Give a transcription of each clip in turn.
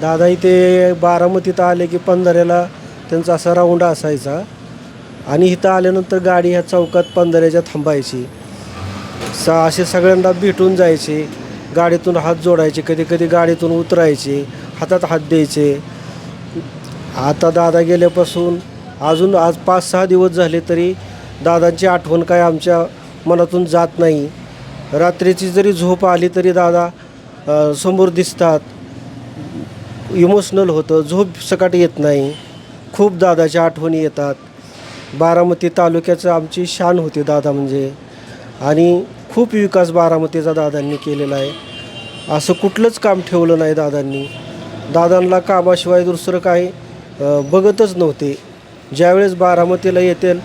दादा इथे बारामतीत आले की पंधऱ्याला त्यांचा असा राऊंड असायचा. आणि इथं आल्यानंतर गाडी ह्या चौकात पंधऱ्याच्या थांबायची. सा असे सगळ्यांना भेटून जायचे. गाडीतून हात जोडायचे कधी कधी गाडीतून उतरायचे हातात हात द्यायचे. आता दादा गेल्यापासून अजून आज पाच सहा दिवस झाले तरी दादांची आठवण काय आमच्या मनातून जात नाही. रात्रीची जरी झोप आली तरी दादा समोर दिसतात. इमोशनल होतं झोप सकाट येत नाही. खूप दादाच्या आठवणी येतात. बारामती तालुक्याचं आमची शान होती दादा म्हणजे. आणि खूप विकास बारामतीचा दादांनी केलेला आहे. असं कुठलंच काम ठेवलं नाही दादांनी. दादांना कामाशिवाय दुसरं काही बघतच नव्हते. ज्यावेळेस बारामतीला येतील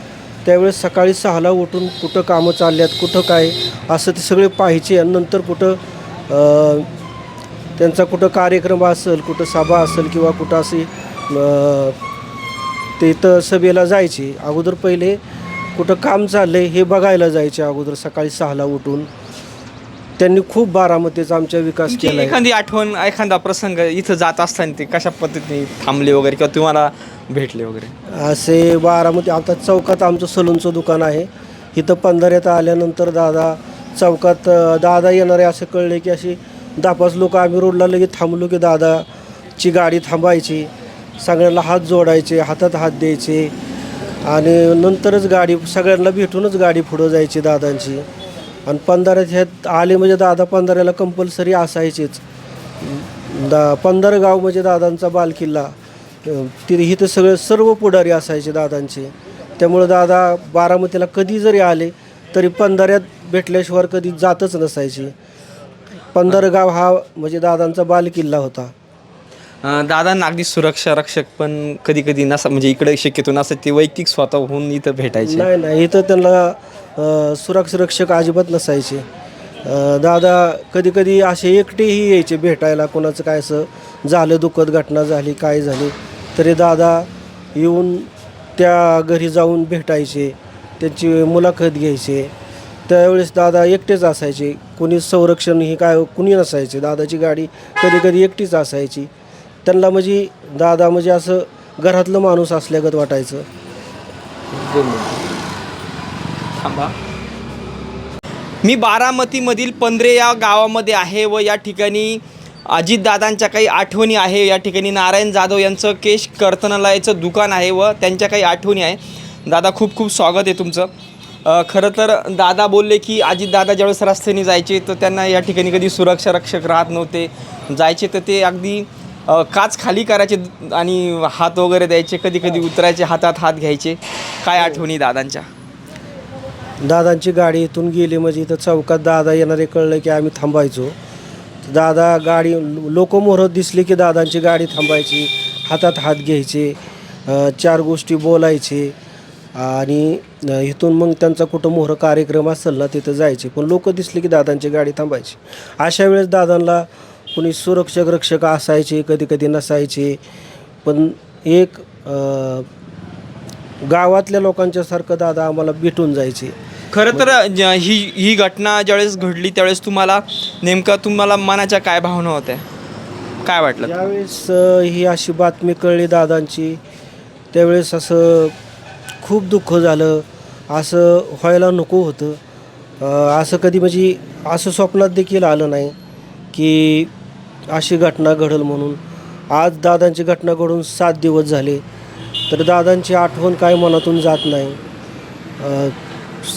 त्यावेळेस सकाळी सहाला उठून कुठं कामं चालल्यात कुठं काय असं ते सगळे पाहायचे आणि नंतर कुठं त्यांचा कुठं कार्यक्रम असेल कुठं सभा असेल किंवा कुठं अशी अ, ते इथं सभेला जायचे. अगोदर पहिले कुठं काम चाललंय हे बघायला जायचे अगोदर सकाळी सहाला उठून. त्यांनी खूप बारामतीचा आमच्या विकास केला आहे एखादी आठवण एखादा प्रसंग इथं जात असताना ते कशा पद्धतीने थांबले वगैरे किंवा तुम्हाला भेटले वगैरे? असे बारामती आता चौकात आमचं सलूनचं दुकान आहे. इथं पंधऱ्यात आल्यानंतर दादा चौकात दादा येणारे असे कळले की अशी दहा पाच लोक आम्ही रोडला लगेच थांबलो की दादाची गाडी थांबायची. सगळ्यांना हात जोडायचे हातात हात द्यायचे. आणि नंतरच गाडी सगळ्यांना भेटूनच गाडी पुढं जायची दादांची. आणि पंधरात ह्यात आले म्हणजे दादा पंधराला कंपल्सरी असायचेच. दा पंधरा गाव म्हणजे दादांचा बालकिल्ला. तिथे इथं सगळे सर्व पुढारी असायचे दादांचे. त्यामुळं दादा बारामतीला कधी जरी आले तरी पंधऱ्यात भेटल्याशिवाय कधी जातच नसायची. पंधरा गाव हा म्हणजे दादांचा बालकिल्ला होता. अं, दादांना अगदी सुरक्षा रक्षक पण कधी कधी नसा म्हणजे इकडे शक्यतो नसत ते वैयक्तिक स्वतःहून इथं भेटायचे. नाही नाही इथं त्यांना अ, सुरक्षरक्षक अजिबात नसायचे. अ, दादा कधी कधी असे एकटेही यायचे भेटायला कोणाचं काय असं झालं दुःखद घटना झाली काय झाली तरी दादा येऊन त्या घरी जाऊन भेटायचे त्यांची मुलाखत घ्यायचे. त्यावेळेस दादा एकटेच असायचे. कोणी संरक्षण हे काय कुणी नसायचे. दादाची गाडी कधी कधी एकटीच असायची. त्यांना म्हणजे दादा म्हणजे असं घरातलं माणूस असल्यागत वाटायचं. थांबा. मी बारामतीमधील पंधरे या गावामध्ये आहे व या ठिकाणी अजितदादांच्या काही आठवणी आहे. या ठिकाणी नारायण जाधव यांचं केश कर्तनालयाचं दुकान आहे व त्यांच्या काही आठवणी आहे. दादा खूप खूप स्वागत आहे तुमचं. खरं तर दादा बोलले की अजितदादा ज्यावेळेस रस्त्याने जायचे तर त्यांना या ठिकाणी कधी सुरक्षा रक्षक राहत नव्हते. जायचे तर ते अगदी काच खाली करायचे आणि हात वगैरे द्यायचे कधी कधी उतरायचे हातात हात घ्यायचे. काय आठवणी दादांच्या? दादांची गाडी इथून गेली म्हणजे इथं चौकात दादा येणारे कळलं की आम्ही थांबायचो. दादा गाडी लोक मोहरत दिसली की दादांची गाडी थांबायची हातात हात घ्यायचे चार गोष्टी बोलायचे. आणि इथून मग त्यांचा कुठं मोहर कार्यक्रम असेल ना तिथं जायचे. पण लोक दिसले की दादांची गाडी थांबायची. अशा वेळेस दादांना कोणी सुरक्षक रक्षक असायचे कधी कधी नसायचे. पण एक गावातल्या लोकांच्या सारखं दादा आम्हाला भेटून जायचे. खरं तर ही ही घटना ज्यावेळेस घडली त्यावेळेस तुम्हाला नेमका तुम्हाला मनाच्या काय भावना होत्या? काय वाटलं? ज्यावेळेस अ, ही अशी बातमी कळली दादांची त्यावेळेस असं खूप दुःख झालं. असं व्हायला नको होतं. असं कधी म्हणजे असं स्वप्नात देखील आलं नाही की अशी घटना घडल म्हणून. आज दादांची घटना घडून सात दिवस झाले. तर दादांची आठवण काय मनातून जात नाही.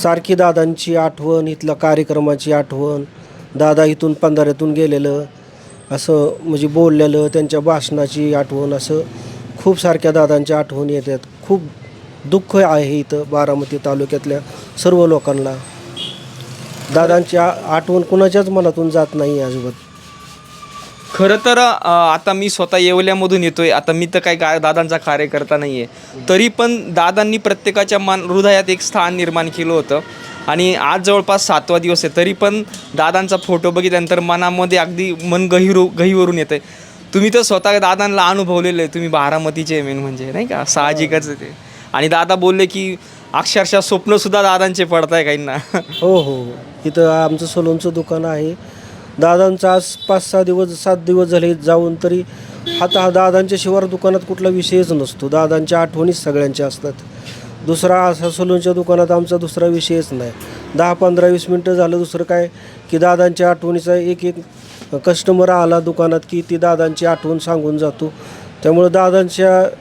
सारखी दादांची आठवण इथल्या कार्यक्रमाची आठवण दादा इथून पंधाऱ्यातून गेलेलं असं म्हणजे बोललेलं त्यांच्या भाषणाची आठवण असं खूप सारख्या दादांच्या आठवण येतात. खूप दुःख आहे इथं बारामती तालुक्यातल्या सर्व लोकांना. दादांची आ- आठवण कुणाच्याच मनातून जात नाही अजिबात. खरं तर अ, आता मी स्वतः येवल्यामधून येतोय. आता मी तर काय गा दादांचा कार्यकर्ता नाही आहे तरी पण दादांनी प्रत्येकाच्या मान हृदयात एक स्थान निर्माण केलं होतं. आणि आज जवळपास सातवा दिवस आहे. तरी पण दादांचा फोटो बघितल्यानंतर मनामध्ये अगदी मन गहिरू गहीवरून येतं तुम्ही तर स्वतः दादांना अनुभवलेलं आहे. तुम्ही बारामतीचे मेन म्हणजे नाही का? साहजिकच आहे ते. आणि दादा बोलले की अक्षरशः स्वप्नसुद्धा दादांचे पडत आहे काहींना. हो हो. हो. इथं आमचं सलूनचं दुकान आहे. दादांचं आज पाच सहा दिवस सात दिवस झाले जाऊन तरी आता हा दादांच्या शिवार दुकानात कुठला विषयच नसतो. दादांच्या आठवणीच सगळ्यांच्या असतात. दुसरा असा सलूनच्या दुकानात आमचा दुसरा विषयच नाही. दहा पंधरा वीस मिनटं झालं दुसरं काय? की दादांच्या आठवणीचा एक एक कस्टमर आला दुकानात की ती दादांची आठवण सांगून जातो. त्यामुळं दादांच्या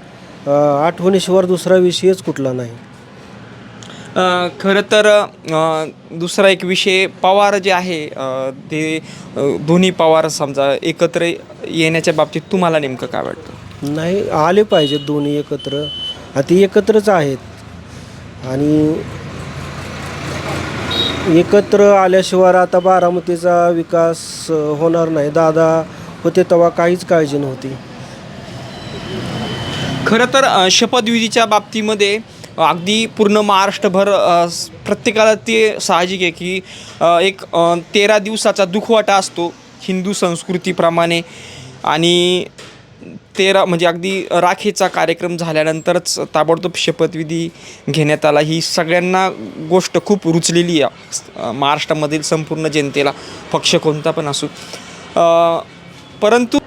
अं, आठवणीशिवार दुसरा विषयच कुठला नाही. अ, खरं तर अ, दुसरा एक विषय पवार जे आहे अ, ते अ, दोन्ही पवार समजा एकत्र येण्याच्या बाबतीत तुम्हाला नेमकं काय वाटतं? नाही आले पाहिजेत दोन्ही एकत्र. आणि ती एकत्रच आहेत. आणि एकत्र आल्याशिवाय आता बारामतीचा विकास अ, होणार नाही. दादा होते तेव्हा काहीच काळजी नव्हती. खरं तर शपथविधीच्या बाबतीमध्ये अगदी पूर्ण महाराष्ट्रभर प्रत्येकाला ते साहजिक आहे की एक तेरा दिवसाचा दुखवाटा असतो हिंदू संस्कृतीप्रमाणे. आणि तेरा म्हणजे अगदी राखेचा कार्यक्रम झाल्यानंतरच ताबडतोब शपथविधी घेण्यात आला. ही सगळ्यांना गोष्ट खूप रुचलेली आहे. महाराष्ट्रामधील संपूर्ण जनतेला पक्ष कोणता पण असो परंतु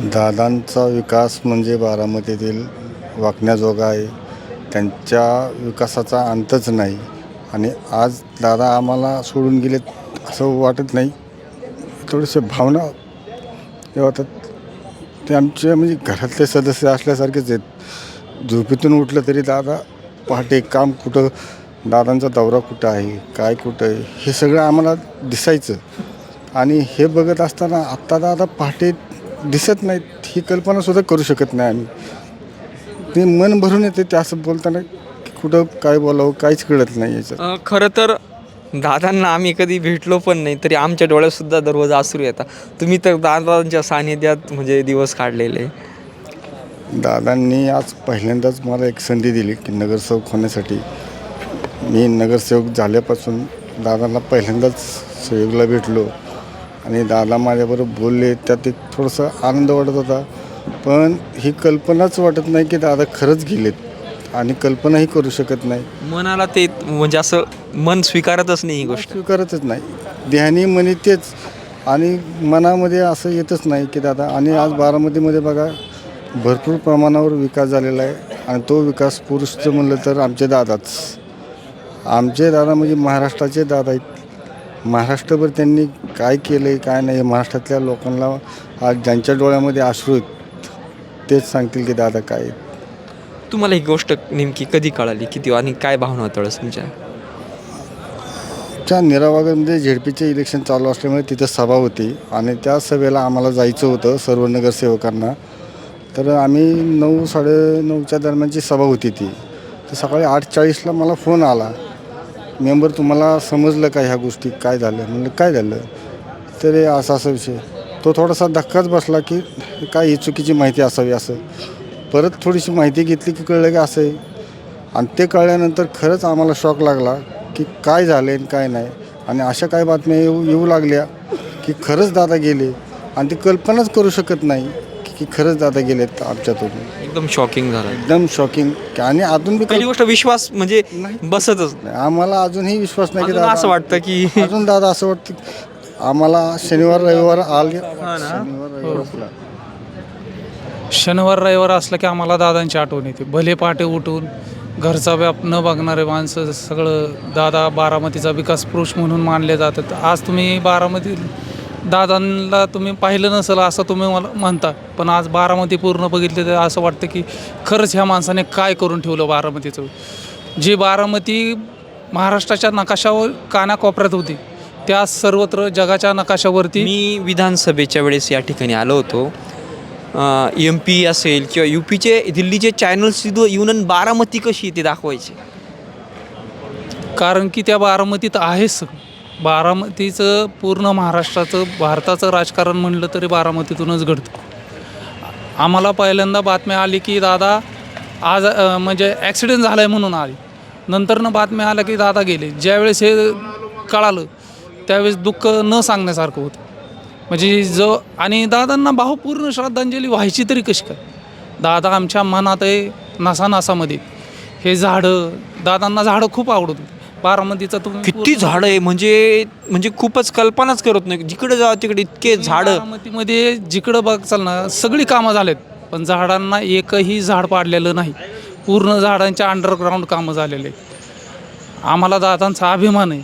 दादांचा विकास म्हणजे बारामतीतील वाकण्याजोगा आहे. त्यांच्या विकासाचा अंतच नाही. आणि आज दादा आम्हाला सोडून गेलेत असं वाटत नाही. थोडेसे भावना हे होतात. ते आमचे म्हणजे घरातले सदस्य असल्यासारखेच आहेत. झोपेतून उठलं तरी दादा पहाटे काम कुठं दादांचा दौरा कुठं आहे काय कुठं आहे हे सगळं आम्हाला दिसायचं. आणि हे बघत असताना आत्ता दादा पहाटे दिसत नाहीत ही कल्पनासुद्धा करू शकत नाही आम्ही. ते मन भरून येते ते असं बोलताना की कुठं काय बोलावं काहीच कळत नाही याच्यात. अ, खरं तर दादांना आम्ही कधी भेटलो पण नाही तरी आमच्या डोळ्यातसुद्धा दररोज आसरू येतात. तुम्ही तर दादांच्या सानिध्यात म्हणजे दिवस काढलेले. दादांनी आज पहिल्यांदाच मला एक संधी दिली की नगरसेवक होण्यासाठी. मी नगरसेवक झाल्यापासून दादांना पहिल्यांदाच सहयोगला भेटलो. आणि दादा माझ्याबरोबर बोलले त्यात एक थोडासा आनंद वाटत होता. पण ही कल्पनाच वाटत नाही की दादा खरंच गेलेत आणि कल्पनाही करू शकत नाही. मनाला ते म्हणजे असं मन स्वीकारतच नाही ही गोष्ट. स्वीकारतच नाही. ध्यानी मनी तेच. आणि मनामध्ये असं येतच नाही की दादा आणि आज बारामतीमध्ये बघा भरपूर प्रमाणावर विकास झालेला आहे. आणि तो विकास पुरुषचं म्हणलं तर आमचे दादाच. आमचे दादा म्हणजे महाराष्ट्राचे दादा आहेत. महाराष्ट्रभर त्यांनी काय केलं आहे काय नाही महाराष्ट्रातल्या लोकांना आज ज्यांच्या डोळ्यामध्ये आहेत तेच सांगतील की दादा काय आहेत. तुम्हाला ही गोष्ट नेमकी कधी कळाली? किती आणि काय भावना होतं वेळेस तुमच्या? च्या निरावागमध्ये झेडपीचे इलेक्शन चालू असल्यामुळे तिथं सभा होती आणि त्या सभेला आम्हाला जायचं होतं सर्व नगरसेवकांना. तर आम्ही नऊ साडेनऊच्या दरम्यानची सभा होती ती. तर सकाळी आठ चाळीसला मला फोन आला. मेंबर तुम्हाला समजलं का ह्या गोष्टी? काय झालं? म्हणलं काय झालं? तर हे असा असा विषय. तो थोडासा धक्काच बसला की काय ही चुकीची माहिती असावी असं. परत थोडीशी माहिती घेतली की कळलं की असं आहे. आणि ते कळल्यानंतर खरंच आम्हाला शॉक लागला की काय झालं आणि काय नाही. आणि अशा काय बातम्या येऊ येऊ लागल्या की खरंच दादा गेले आणि ती कल्पनाच करू शकत नाही. की खरंच दादा गेलेत आमच्यातून? एकदम शॉकिंग झालं. एकदम शॉकिंग आणि अजून बी पहिली गोष्ट विश्वास म्हणजे बसतच. नाही. आम्हाला अजूनही विश्वास नाही की अजून दादा असं वाटतं की अजून दादा असं वाटतं आम्हाला शनिवार रविवार आले शनिवार रविवारला शनिवार रविवार असलं की आम्हाला दादांची आठवण येते. भले पहाटे उठून घरचा व्याप न बघणारे माणसं सगळं दादा बारामतीचा विकास पुरुष म्हणून मानले जातात. आज तुम्ही बारामती दादांना तुम्ही पाहिलं नसेल असं तुम्ही मला म्हणता. पण आज बारामती पूर्ण बघितले तर असं वाटतं की खरंच ह्या माणसाने काय करून ठेवलं बारामतीचं? जी बारामती महाराष्ट्राच्या नकाशावर कानाकोपऱ्यात होती त्या सर्वत्र जगाच्या नकाशावरती मी विधानसभेच्या वेळेस या ठिकाणी आलो होतो. एम पी असेल किंवा यू पीचे दिल्लीचे चॅनल्स येऊन बारामती कशी ते दाखवायचे. कारण की त्या बारामतीत आहेच सगळं. बारामतीचं पूर्ण महाराष्ट्राचं भारताचं राजकारण म्हणलं तरी बारामतीतूनच घडतं. आम्हाला पहिल्यांदा बातम्या आली की दादा आज म्हणजे ॲक्सिडेंट झाला आहे म्हणून आली. नंतरनं बातम्या आल्या की दादा गेले. ज्यावेळेस हे कळालं त्यावेळेस दुःख न सांगण्यासारखं होतं. म्हणजे जो आणि दादांना भावपूर्ण श्रद्धांजली व्हायची तरी कशी काय? दादा आमच्या मनात आहे नसानसामध्ये हे झाडं दादांना झाडं खूप आवडत होती. बारामतीचा तुम्ही किती झाडं आहे? म्हणजे म्हणजे खूपच कल्पनाच करत नाही. जिकडे जावं तिकडे इतके झाडं. बारामतीमध्ये जिकडं बघचाल ना सगळी कामं झालेत. पण झाडांना एकही झाड पाडलेलं नाही. पूर्ण झाडांच्या अंडरग्राऊंड कामं झालेले आहेत. आम्हाला दादांचा अभिमान आहे.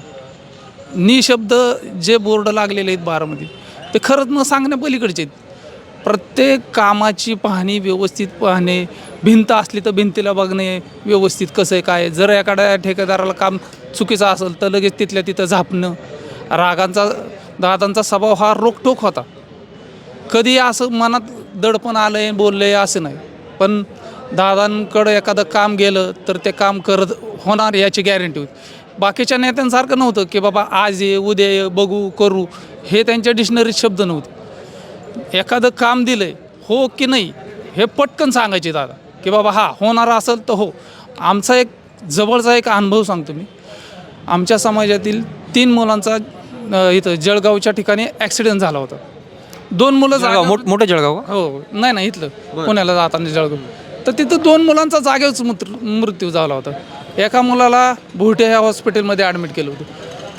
निशब्द जे बोर्ड लागलेले आहेत बारामध्ये ते खरंच न सांगण्या पलीकडचे आहेत. प्रत्येक कामाची पाहणी व्यवस्थित पाहणे भिंत असली तर भिंतीला बघणे व्यवस्थित कसं आहे काय जर एखाद्या ठेकेदाराला काम चुकीचं असेल तर लगेच तिथल्या तिथं झापणं. रागांचा दादांचा स्वभाव हा रोखटोक होता. कधी असं मनात दडपण आलं आहे बोललं आहे असं नाही. पण दादांकडं एखादं काम गेलं तर ते काम करत होणार याची गॅरंटी होती. बाकीच्या नेत्यांसारखं नव्हतं की बाबा आज ये उद्या ये बघू करू. हे त्यांच्या डिक्शनरीत शब्द नव्हते. एखादं काम दिलं आहे हो की नाही हे पटकन सांगायचे दादा. की बाबा हा होणार असेल तर हो. आमचा एक जवळचा एक अनुभव सांगतो मी. आमच्या समाजातील तीन मुलांचा इथं जळगावच्या ठिकाणी ॲक्सिडेंट झाला होता. दोन मुलं जागेवर- मोठ- मोठं जळगाव का? हो नाही नाही इथलं. पुण्याला जाताना जळगाव. तर तिथं दोन मुलांचा जागेवरच मृत्यू मृत्यू झाला होता. एका मुलाला भोटे ह्या हॉस्पिटलमध्ये ॲडमिट केलं होतं.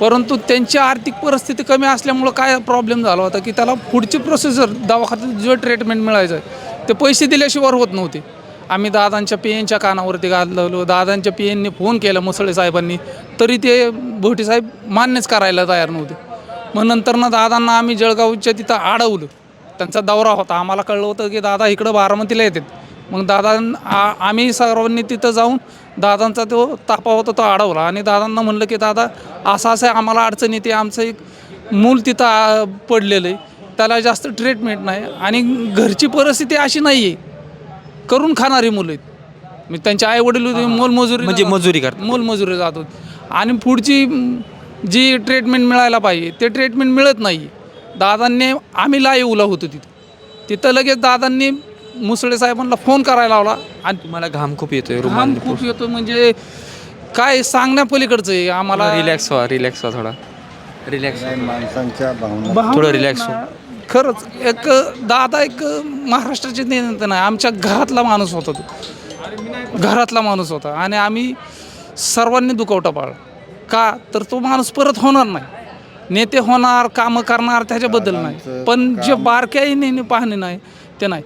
परंतु त्यांची आर्थिक परिस्थिती कमी असल्यामुळं काय प्रॉब्लेम झाला होता की त्याला पुढची प्रोसेसर दवाखान्यात जो ट्रीटमेंट मिळायचं ते पैसे दिल्याशिवाय होत नव्हते. आम्ही दादांच्या पियांच्या कानावरती घालवलो. दादांच्या पियांनी फोन केला मुसळे साहेबांनी. तरी ते भोटे साहेब मान्यच करायला तयार नव्हते. मग नंतर ना दादांना आम्ही जळगावच्या तिथं अडवलं त्यांचा दौरा होता. आम्हाला कळलं होतं की दादा इकडं बारामतीला येतात. मग दादा आ- आम्ही सर्वांनी तिथं जाऊन दादांचा तो तापा होता तो अडवला आणि दादांना म्हणलं की दादा असं असं आहे, आम्हाला अडचण येते. आमचं एक मूल तिथं पडलेलं आहे. त्याला जास्त ट्रीटमेंट नाही. आणि घरची परिस्थिती अशी नाही आहे करून खाणारी मुलं आहेत. मी त्यांचे आई वडील होते मोलमजुरी म्हणजे मजुरी करतात. मोलमजुरी जात होते. आणि पुढची जी ट्रीटमेंट मिळायला पाहिजे ते ट्रीटमेंट मिळत नाही. दादांनी आम्ही लाईव्हला होतो तिथं. तिथं लगेच दादांनी मुसळे साहेबांना फोन करायला लावला. आणि तुम्हाला घाम खूप येतोय रुमाल घाम खूप येतो म्हणजे काय सांगण्यापलीकडचं आहे. आम्हाला रिलॅक्स व्हा रिलॅक्स व्हा थोडा. रिलॅक्स माणसांच्या भावना. थोडं relax ना, खरंच एक दादा एक महाराष्ट्राचे नेते नाही आमच्या घरातला माणूस होता तो. घरातला माणूस होता. आणि आम्ही सर्वांनी दुखवटा पाळला. का? तर तो माणूस परत होणार नाही. नेते होणार कामं करणार त्याच्याबद्दल नाही. पण जे बारक्याही पाहणे नाही ते नाही.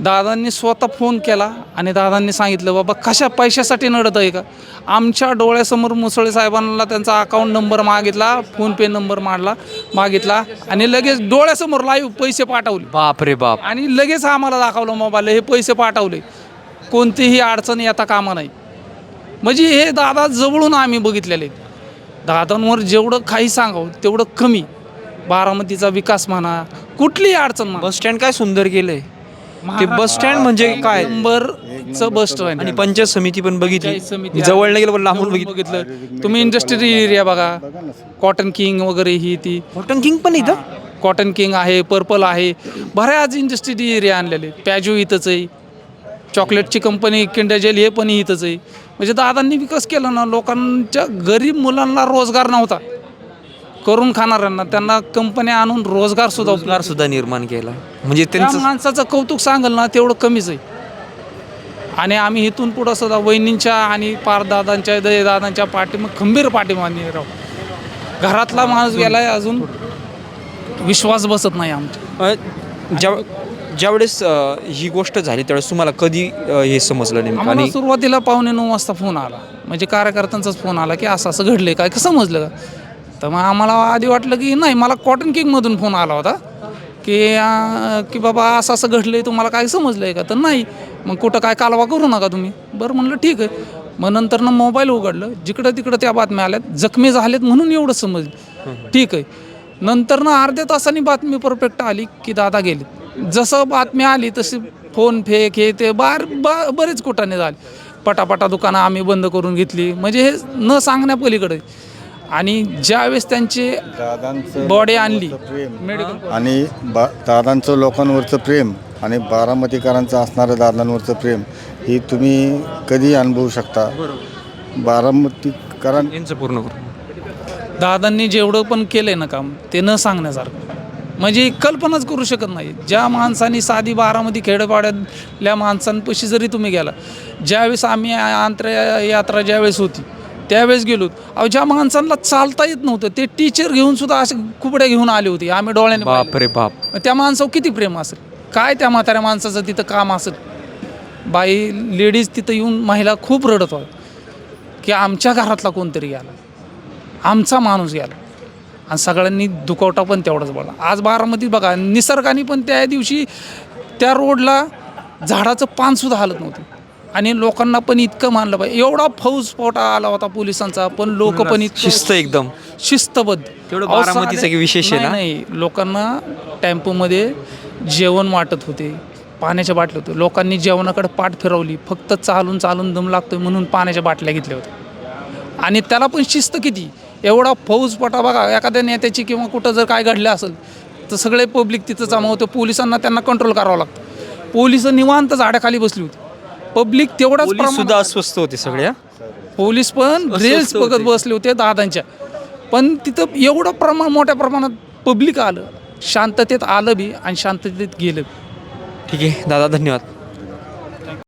दादांनी स्वतः फोन केला आणि दादांनी सांगितलं बाबा कशा पैशासाठी नडत आहे का? आमच्या डोळ्यासमोर मुसळे साहेबांना त्यांचा अकाउंट नंबर मागितला फोनपे नंबर मारला मागितला आणि लगेच डोळ्यासमोर लाईव्ह पैसे पाठवले. बाप रे बाप. आणि लगेच आम्हाला दाखवलं मोबाईल हे पैसे पाठवले. कोणतीही अडचण येता कामा नाही म्हणजे हे दादा जवळून आम्ही बघितलेले. दादांवर जेवढं काही सांगावं तेवढं कमी. बारामतीचा विकास म्हणा कुठलीही अडचण म्हणा. बस स्टँड काय सुंदर केलंय. ते बस स्टँड म्हणजे काय? नंबरचं बस स्टँड आणि पंचायत समिती पण बघितली. समिती जवळ नाही गेलो पण. लांबून बघितलं. बघितलं. तुम्ही इंडस्ट्रियल एरिया बघा. कॉटन किंग वगैरे ही ती. कॉटन किंग पण इथं? कॉटन किंग आहे पर्पल आहे. बऱ्याच इंडस्ट्री एरिया आणलेले. पॅजो इथंच आहे. चॉकलेटची कंपनी किंडर जेल हे पण इथंच आहे. म्हणजे दादांनी विकास केला ना लोकांच्या गरीब मुलांना रोजगार नव्हता. करून खाणाऱ्यांना त्यांना कंपन्या आणून रोजगार सुद्धा उपलब्ध रोजगार सुद्धा निर्माण केला. म्हणजे त्या त्यांचं माणसाचं कौतुक सांगल ना तेवढं कमीच आहे. आणि आम्ही इथून पुढं सुद्धा वहिनींच्या आणि पारदादांच्या दादांच्या पाठीमग खंबीर पाठीमागे राहू. घरातला माणूस गेलाय अजून विश्वास बसत नाही आमच्या. अ, ज्या ज्यावेळेस अ, ही गोष्ट झाली त्यावेळेस तुम्हाला कधी अ, हे समजलं नेमकं? आम्हाला आणि सुरुवातीला पावणे नऊ वाजता फोन आला. म्हणजे कार्यकर्त्यांचाच फोन आला की असं असं घडले काय कसं समजलं का? तर मग आम्हाला आधी वाटलं की नाही मला कॉटन किंगमधून फोन आला होता की की बाबा असं असं घडलं आहे तुम्हाला काय समजलं आहे का? तर नाही. मग कुठं काय कालवा करू नका तुम्ही. बरं म्हणलं ठीक आहे. मग नंतर ना मोबाईल उघडलं. जिकडं तिकडं त्या बातम्या आल्यात. जखमी झालेत म्हणून एवढं समजलं. ठीक आहे. नंतर ना अर्ध्या तासांनी बातमी परफेक्ट आली की दादा गेले जसं बातमी आली तशी फोन फेक हे ते बार बा बरेच कुठाने झाले. पटापटा दुकानं आम्ही बंद करून घेतली. म्हणजे हे न सांगण्यापलीकडे. आणि ज्यावेळेस त्यांचे दादांचं बॉडी आणली मेडिकल आणि बा दादांचं लोकांवरचं प्रेम आणि बारामतीकरांचं असणारं दादांवरचं प्रेम ही तुम्ही कधी अनुभवू शकता? बारामतीकरां यांचं पूर्ण करू दादांनी जेवढं पण केलंय ना काम ते न सांगण्यासारखं. म्हणजे कल्पनाच करू शकत नाही. ज्या माणसांनी साधी बारामती खेडपाड्यातल्या माणसांपाशी जरी तुम्ही गेला ज्यावेळेस आम्ही आंतरयात्रा ज्यावेळेस होती त्यावेळेस गेलो. अहो ज्या माणसांना चालता येत नव्हतं ते टीचर घेऊन सुद्धा असे कुबड्या घेऊन आले होते आम्ही डोळ्याने. बाप रे बाप. त्या माणसावर किती प्रेम असेल? काय त्या म्हाताऱ्या माणसाचं तिथं काम असेल? बाई लेडीज तिथं येऊन महिला खूप रडत होत्या. की आमच्या घरातला कोणतरी गेला. आमचा माणूस गेला. आणि सगळ्यांनी दुखवटा पण तेवढाच बघा आज बारामतीत बघा निसर्गाने पण त्या दिवशी त्या रोडला झाडाचं पानसुद्धा हालत नव्हतं. आणि लोकांना पण इतकं मानलं पाहिजे. एवढा फौज स्फोट आला होता पोलिसांचा पण लोक पण इतकं शिस्त एकदम. शिस्तबद्ध. तेवढं अहो, बारामतीचं साधे- एक विशेष आहे नाही, ना? नाही लोकांना टेम्पोमध्ये जेवण वाटत होते. पाण्याच्या बाटल्या होते लोकांनी जेवणाकडे पाठ फिरवली. फक्त चालून चालून दम लागतोय म्हणून पाण्याच्या बाटल्या घेतल्या होत्या. आणि त्याला पण शिस्त किती? एवढा फौजपटा बघा एखाद्या नेत्याची किंवा कुठं जर काय घडलं असेल तर सगळे पब्लिक तिथं जमा होतं. पोलिसांना त्यांना कंट्रोल करावं लागतं. पोलीस निवांत झाडाखाली बसली होती. पब्लिक तेवढाच पोलीस सुद्धा अस्वस्थ होते सगळे हा? पोलीस पण रील्स. बघत बसले होते दादांच्या पण तिथं एवढं प्रमाण मोठ्या प्रमाणात पब्लिक आलं शांततेत आलं बी आणि शांततेत गेलं बी ठीक आहे दादा धन्यवाद